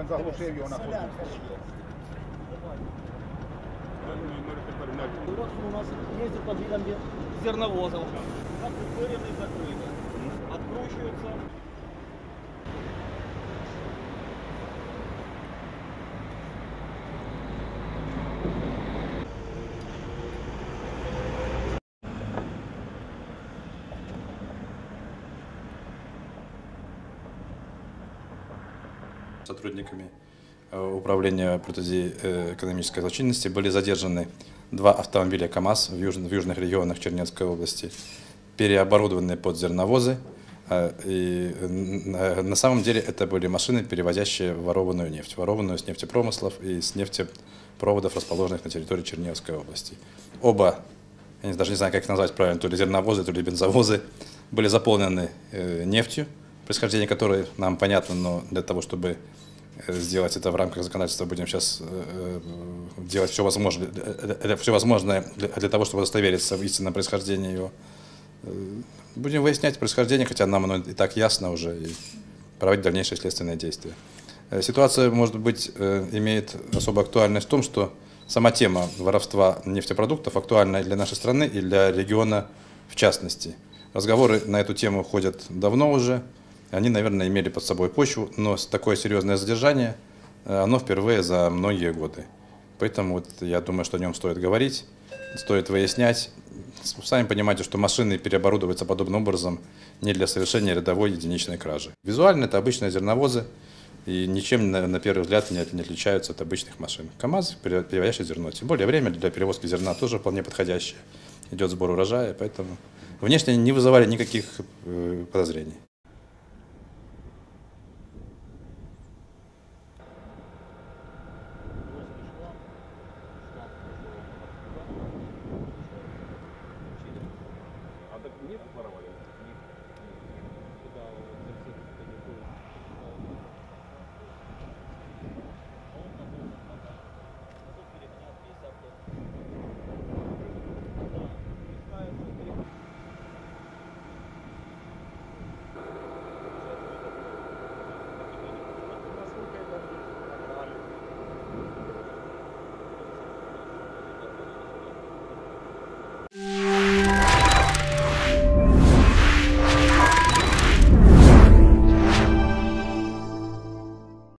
він заглушив його на ходу. У нас ездит под видом зерновозов. Как упырены закрыты. Сотрудниками э, Управления э, экономической злочинности были задержаны два автомобиля КАМАЗ в, юж- в южных регионах Чернецкой области, переоборудованные под зерновозы. Э, И на самом деле это были машины, перевозящие ворованную нефть, ворованную с нефтепромыслов и с нефтепроводов, расположенных на территории Черниговской области. Оба, я даже не знаю, как их назвать правильно, то ли зерновозы, то ли бензовозы, были заполнены нефтью, происхождение которой нам понятно, но для того, чтобы э, сделать это в рамках законодательства, будем сейчас э, э, делать все возможное, все возможное для, того, чтобы удостовериться в истинном происхождении его. Будем выяснять происхождение, хотя нам оно и так ясно уже, и проводить дальнейшие следственные действия. Ситуация, может быть, имеет особую актуальность в том, что сама тема воровства нефтепродуктов актуальна для нашей страны, и для региона в частности. Разговоры на эту тему ходят давно уже, они, наверное, имели под собой почву, но такое серьезное задержание, э, оно впервые за многие годы. Поэтому вот я думаю, что о нем стоит говорить, стоит выяснять. Сами понимаете, что машины переоборудуются подобным образом не для совершения рядовой единичной кражи. Визуально это обычные зерновозы, и ничем, на, на первый взгляд, не, не отличаются от обычных машин. КАМАЗ, пере- перевозящий зерно. Тем более время для перевозки зерна тоже вполне подходящее. Идет сбор урожая, поэтому внешне не вызывали никаких э, подозрений. para Guayana.